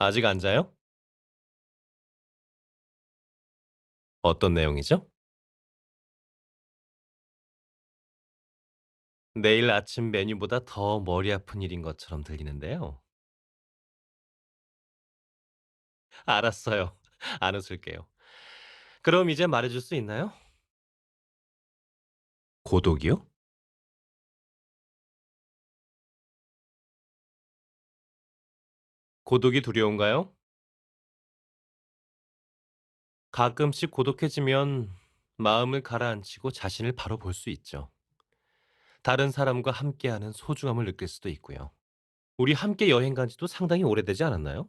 아직 안 자요? 어떤 내용이죠? 내일 아침 메뉴보다 더 머리 아픈 일인 것처럼 들리는데요. 알았어요. 안 웃을게요. 그럼 이제 말해줄 수 있나요? 고독이요? 고독이 두려운가요? 가끔씩 고독해지면 마음을 가라앉히고 자신을 바로 볼 수 있죠. 다른 사람과 함께하는 소중함을 느낄 수도 있고요. 우리 함께 여행 간 지도 상당히 오래되지 않았나요?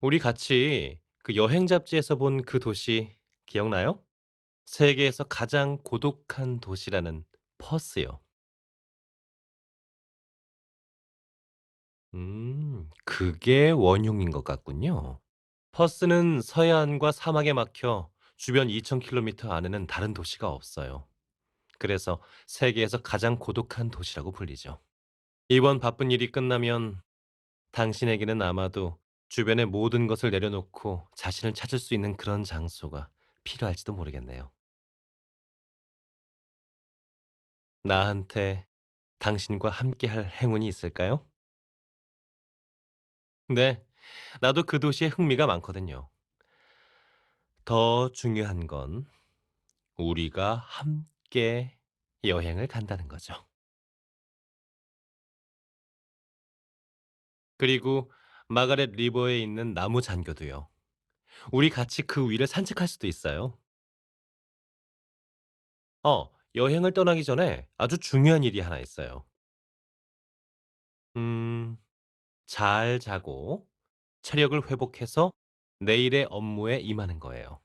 우리 같이 그 여행 잡지에서 본 그 도시 기억나요? 세계에서 가장 고독한 도시라는 퍼스요. 음, 그게 원흉인 것 같군요. 퍼스는 서해안과 사막에 막혀 주변 2,000km 안에는 다른 도시가 없어요. 그래서 세계에서 가장 고독한 도시라고 불리죠. 이번 바쁜 일이 끝나면 당신에게는 아마도 주변의 모든 것을 내려놓고 자신을 찾을 수 있는 그런 장소가 필요할지도 모르겠네요. 나한테 당신과 함께할 행운이 있을까요? 네, 나도 그 도시에 흥미가 많거든요. 더 중요한 건 우리가 함께 여행을 간다는 거죠. 그리고 마가렛 리버에 있는 나무 잔겨도요. 우리 같이 그 위를 산책할 수도 있어요. 어, 여행을 떠나기 전에 아주 중요한 일이 하나 있어요. 음, 잘 자고 체력을 회복해서 내일의 업무에 임하는 거예요.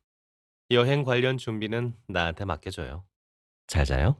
여행 관련 준비는 나한테 맡겨줘요. 잘 자요.